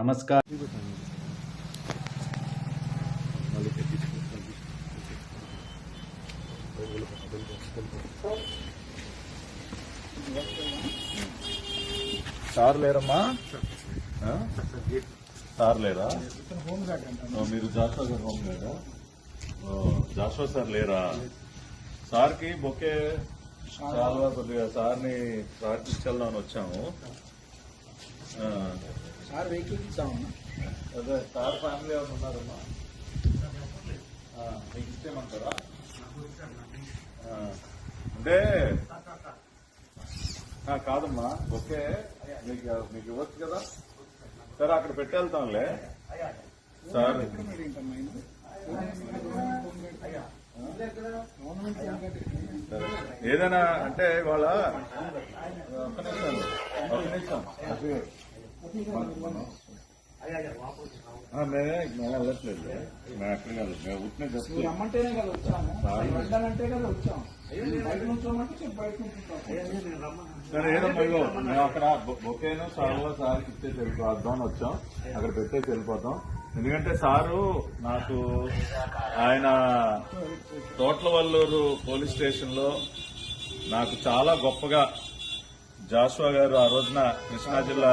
నమస్కారం. సార్ లేరమ్మా? సార్ లేరా? మీరు జాషువా గారు హోమ్ లేరా? జాషువా సార్ లేరా? సార్కి బొకే చాలా కొద్దిగా సార్ని ప్రార్థించాలని వచ్చాము. సార్ వెహికల్ ఇద్దామన్నా అదే సార్ ఫ్యామిలీ ఎవరు ఉన్నారమ్మా. మీకు ఇచ్చేయమంటారా అంటే కాదమ్మా ఓకే మీకు మీకు ఇవ్వచ్చు కదా? సరే అక్కడ పెట్టేళ్తాంలే. సార్. ఏదైనా అంటే ఇవాళ ఒక్క నిమిషం ఒక్క నిమిషం. మేమే మేము వెళ్ళట్లేదు మేము ఎక్కడ కాదు మేము ఉట్టిన రమ్మంటేనే కదా వచ్చాము. సార్. వెళ్ళాలంటే కదా వచ్చాము. బయట నుంచోమంటే చెప్పి బయట సరే ఏదమ్మా ఇగో మేము అక్కడ బొకేను సార్లో సార్కి ఇచ్చేసి వెళ్ళిపోద్దాం అని వచ్చాం. అక్కడ పెట్టేసి వెళ్ళిపోతాం. ఎందుకంటే సారు నాకు ఆయన తోట్ల వల్లూరు పోలీస్ స్టేషన్లో నాకు చాలా గొప్పగా జాషువా గారు ఆ రోజున కృష్ణా జిల్లా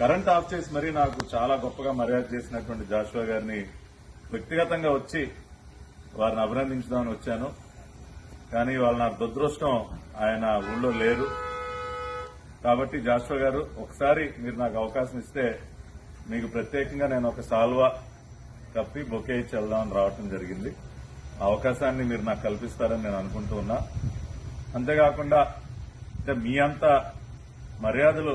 కరెంట్ ఆఫ్ చేసి మరీ నాకు చాలా గొప్పగా మర్యాద చేసినటువంటి జాషువా గారిని వ్యక్తిగతంగా వచ్చి వారిని అభినందించుదామని వచ్చాను. కానీ వాళ్ళ నా దురదృష్టం ఆయన ఊళ్ళో లేరు. కాబట్టి జాషువా గారు ఒకసారి మీరు నాకు అవకాశం ఇస్తే మీకు ప్రత్యేకంగా నేను ఒక సాల్వా కప్పి బొకే ఇచ్చి వెళ్దామని రావటం జరిగింది. ఆ అవకాశాన్ని మీరు నాకు కల్పిస్తారని నేను అనుకుంటూ ఉన్నా. అంతేకాకుండా అంటే మీ అంత మర్యాదలు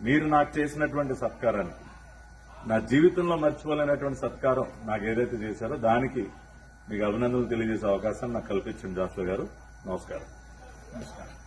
మీరు నాకు చేసినటువంటి సత్కారాన్ని నా జీవితంలో మర్చిపోలేనటువంటి సత్కారం నాకు ఏదైతే చేశారో దానికి మీకు అభినందనలు తెలియజేసే అవకాశం నాకు కల్పించింది జాషువా గారు. నమస్కారం. నమస్కారం.